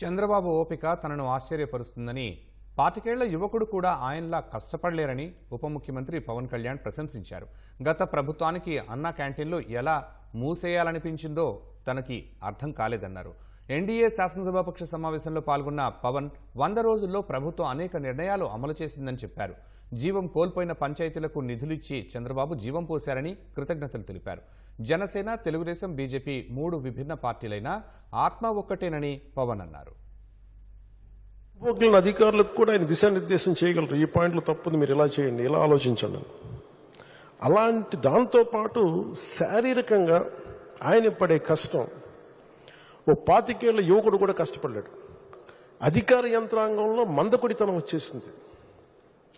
చంద్రబాబు ఓపిక తనను ఆశ్చర్యపరుస్తుందని పాతికేళ్ళ యువకుడు కూడా ఆయనలా కష్టపడలేరని ఉప ముఖ్యమంత్రి పవన్ కళ్యాణ్ ప్రశంసించారు. గత ప్రభుత్వానికి అన్న క్యాంటీన్లు ఎలా మూసేయాలనిపించిందో తనకి అర్థం కాలేదన్నారు. ఎన్డీఏ శాసనసభాపక్ష సమావేశంలో పాల్గొన్న పవన్ వంద రోజుల్లో ప్రభుత్వం అనేక నిర్ణయాలు అమలు చేసిందని చెప్పారు. జీవం కోల్పోయిన పంచాయతీలకు నిధులిచ్చి చంద్రబాబు జీవం పోశారని కృతజ్ఞతలు తెలిపారు. జనసేన తెలుగుదేశం బీజేపీ మూడు విభిన్న పార్టీలైనా ఆత్మ ఒక్కటేనని పవన్ అన్నారు. అధికారులకు కూడా ఆయన దిశానిర్దేశం చేయగలరు. ఈ పాయింట్లు తప్పుంది మీరు ఇలా చేయండి ఇలా ఆలోచించండి అలాంటి దాంతో పాటు శారీరకంగా ఆయన పడే కష్టం ఓ పాతికేళ్ళ యువకుడు కూడా కష్టపడ్డాడు. అధికార యంత్రాంగంలో మందకొడితనం వచ్చేసింది.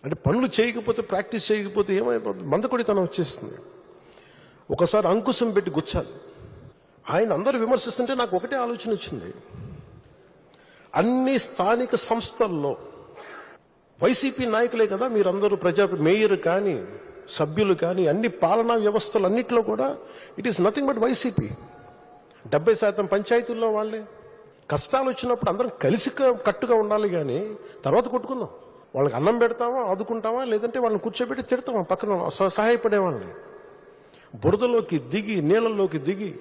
అంటే పనులు చేయకపోతే ప్రాక్టీస్ చేయకపోతే ఏమైపోతుంది? మందకొడితనం వచ్చేస్తుంది ఒకసారి అంకుశం పెట్టి గుచ్చాలి. ఆయన అందరూ విమర్శిస్తుంటే నాకు ఒకటే ఆలోచన వచ్చింది. అన్ని స్థానిక సంస్థల్లో వైసీపీ నాయకులే కదా మీరందరూ ప్రజా మేయర్ కానీ సభ్యులు కానీ అన్ని పాలనా వ్యవస్థలు అన్నింటిలో కూడా it is nothing but YCP. డెబ్బై శాతం పంచాయతీల్లో వాళ్ళే. కష్టాలు వచ్చినప్పుడు అందరం కలిసి కట్టుగా ఉండాలి కానీ తర్వాత కొట్టుకుందాం. వాళ్ళకి అన్నం పెడతామా ఆదుకుంటామా లేదంటే వాళ్ళని కూర్చోబెట్టి తిడతామా పక్కన సహాయపడే వాళ్ళని. బురదలోకి దిగి నీళ్ళలోకి దిగి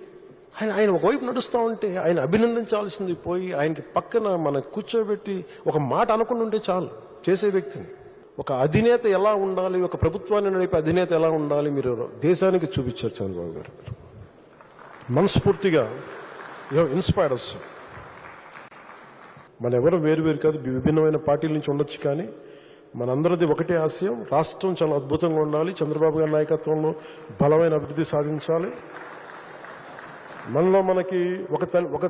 ఆయన ఆయన ఒకవైపు నడుస్తూ ఉంటే ఆయన అభినందించాల్సింది పోయి ఆయనకి పక్కన మన కూర్చోబెట్టి ఒక మాట అనకుండా ఉంటే చాలు చేసే వ్యక్తిని. ఒక అధినేత ఎలా ఉండాలి ఒక ప్రభుత్వాన్ని నడిపే అధినేత ఎలా ఉండాలి మీరు దేశానికి చూపించారు చంద్రబాబు గారు. మనస్ఫూర్తిగా ఇన్స్పైర్డ్ అస్ మన ఎవరు వేరు వేరు కాదు విభిన్నమైన పార్టీల నుంచి ఉండొచ్చు కానీ మనందరిది ఒకటే ఆశయం. రాష్ట్రం చాలా అద్భుతంగా ఉండాలి. చంద్రబాబు గారి నాయకత్వంలో బలమైన అభివృద్ధి సాధించాలి. మనలో మనకి ఒక తల్లి ఒక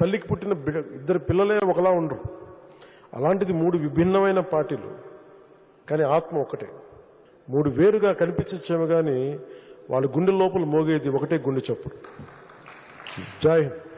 తల్లికి పుట్టిన ఇద్దరు పిల్లలే ఒకలా ఉండరు. అలాంటిది మూడు విభిన్నమైన పార్టీలు. కానీ ఆత్మ ఒకటే మూడు వేరుగా కనిపించచ్చేమో కానీ వాళ్ళ గుండె లోపల మోగేది ఒకటే గుండె చప్పుడు. జై హింద్.